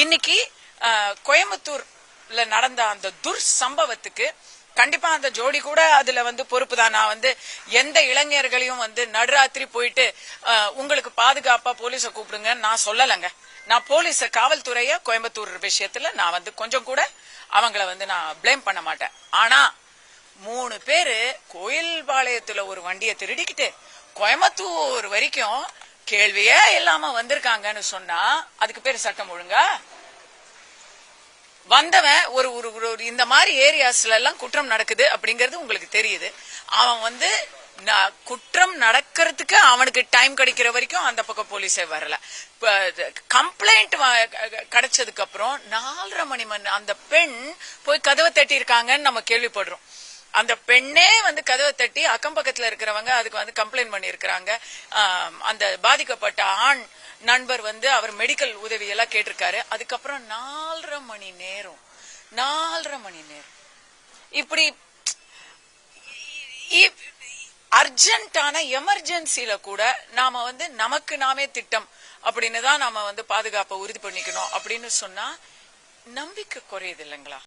இன்னைக்கு கோயம்புத்தூர்ல நடந்த அந்த துர் சம்பவத்துக்கு கண்டிப்பா அந்த ஜோடி கூட அதுல வந்து பொறுப்பு தான். நான் வந்து எந்த இளைஞர்களையும் வந்து நடுராத்திரி போயிட்டு உங்களுக்கு பாதுகாப்பா போலீஸ கூப்பிடுங்க நான் சொல்லலைங்க. நான் போலீஸ காவல்துறைய கோயம்புத்தூர் விஷயத்துல நான் வந்து கொஞ்சம் கூட அவங்கள வந்து நான் ப்ளேம் பண்ண மாட்டேன். ஆனா மூணு பேரு கோயில்பாளையத்துல ஒரு வண்டியை திருடிக்கிட்டு கோயம்புத்தூர் வரைக்கும் கேள்வியே இல்லாம வந்திருக்காங்கன்னு சொன்னா அதுக்கு பேர் சட்டம் ஒழுங்கா? வந்தவன் ஒரு ஒரு ஒரு- ஒரு இந்த மாதிரி ஏரியாஸ்ல எல்லாம் குற்றம் நடக்குது அப்படிங்கறது உங்களுக்கு தெரியுது. அவன் வந்து ந- குற்றம் நடக்கிறதுக்கு அவனுக்கு டைம் கிடைக்கிற வரைக்கும் அந்த பக்கம் போலீஸே வரல. கம்ப்ளைண்ட் கிடைச்சதுக்கு அப்புறம் நாலரை மணி மணி அந்த பெண் போய் கதவை தட்டி இருக்காங்கன்னு நம்ம கேள்விப்படுறோம். அந்த பெண்ணே வந்து கதவை தட்டி அக்கம் பக்கத்துல இருக்கிறவங்க அதுக்கு வந்து கம்ப்ளைண்ட் பண்ணியிருக்கிறாங்க. அந்த பாதிக்கப்பட்ட ஆண் நண்பர் வந்து அவர் மெடிக்கல் உதவி எல்லாம் கேட்டிருக்காரு. அதுக்கப்புறம் நாலரை மணி நேரம் நாலரை மணி நேரம். இப்படி அர்ஜென்டான எமர்ஜென்சில கூட நாம வந்து நமக்கு நாமே திட்டம் அப்படின்னு தான் நாம வந்து பாதுகாப்பை உறுதி பண்ணிக்கணும் அப்படின்னு சொன்னா நம்பிக்கை குறையுது இல்லைங்களா?